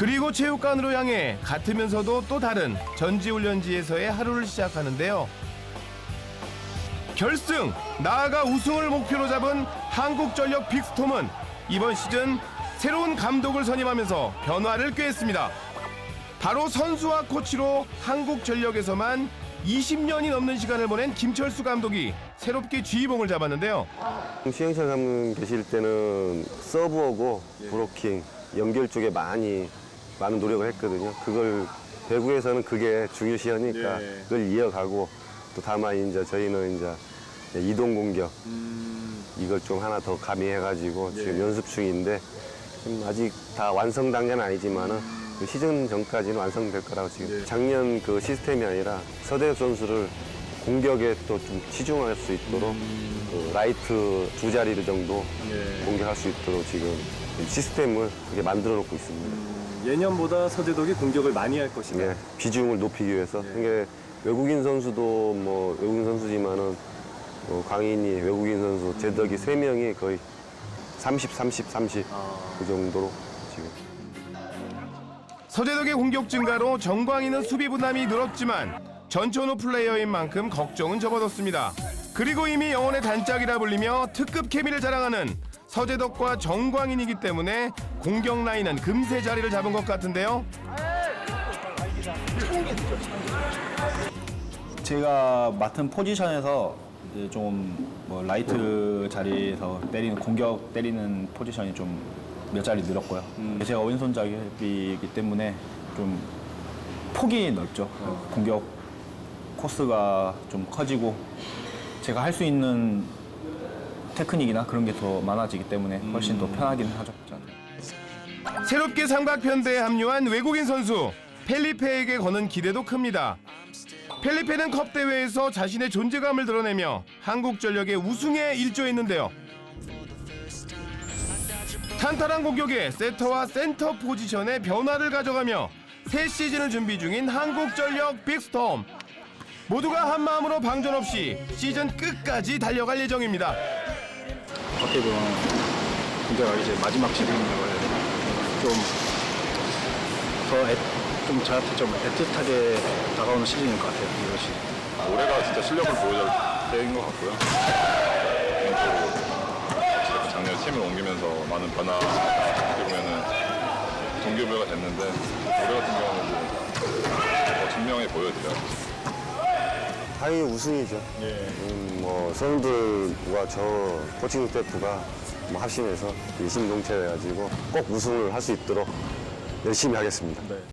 그리고 체육관으로 향해 같으면서도 또 다른 전지훈련지에서의 하루를 시작하는데요. 결승 나아가 우승을 목표로 잡은 한국전력 빅스톰은 이번 시즌 새로운 감독을 선임하면서 변화를 꾀했습니다. 바로 선수와 코치로 한국전력에서만 20년이 넘는 시간을 보낸 김철수 감독이 새롭게 지휘봉을 잡았는데요. 시행철 감독 계실 때는 서브하고 브로킹 연결 쪽에 많이 많은 노력을 했거든요. 그걸 배구에서는 그게 중요시하니까 네. 그걸 이어가고 또 다만 이제 저희는 이제 이동 공격 이걸 좀 하나 더 가미해가지고 지금 연습 중인데 지금 아직 다 완성 단계는 아니지만은 그 시즌 전까지는 완성될 거라고 지금 작년 그 시스템이 아니라 서대엽 선수를 공격에 또 좀 치중할 수 있도록 그 라이트 두 자리를 정도 공격할 수 있도록 지금 시스템을 그렇게 만들어 놓고 있습니다. 예년보다 서재덕이 공격을 많이 할 것이다. 예, 비중을 높이기 위해서. 이게 외국인 선수도 뭐 외국인 선수지만은 어, 광인이 외국인 선수, 제덕이 세 명이 거의 30, 30, 30그 정도로 지금. 서재덕의 공격 증가로 정광희는 수비 부담이 늘었지만 전천후 플레이어인 만큼 걱정은 접어뒀습니다. 그리고 이미 영혼의 단짝이라 불리며 특급 케미를 자랑하는 서재덕과 정광인이기 때문에 공격 라인은 금세 자리를 잡은 것 같은데요. 제가 맡은 포지션에서 이제 좀뭐 라이트 자리에서 때리는 공격 때리는 포지션이 좀 몇 자리 늘었고요. 제가 왼손잡이이기 때문에 좀 폭이 넓죠. 공격 코스가 좀 커지고 제가 할 수 있는 테크닉이나 그런 게 더 많아지기 때문에 훨씬 더 편하긴 하죠. 저는. 새롭게 삼각편대에 합류한 외국인 선수 펠리페에게 거는 기대도 큽니다. 펠리페는 컵 대회에서 자신의 존재감을 드러내며 한국 전력의 우승에 일조했는데요. 탄탄한 공격에 세터와 센터 포지션의 변화를 가져가며 새 시즌을 준비 중인 한국 전력 빅스톰. 모두가 한 마음으로 방전 없이 시즌 끝까지 달려갈 예정입니다. 어떻게 보면 군대가 이제 마지막 되나 좀더좀 저한테 좀 애틋하게 다가오는 시즌인 것 같아요 이것이 올해가 진짜 실력을 보여줄 때인 것 같고요. 개인적으로 작년 팀을 옮기면서 많은 변화 어떻게 보면은 동기부여가 됐는데 올해 같은 경우는 더 증명해 보여드려요. 당연히 우승이죠. 음, 뭐 선수들과 저 코칭 스태프가 뭐 합심해서 일심동체해가지고 꼭 우승을 할 수 있도록 열심히 하겠습니다.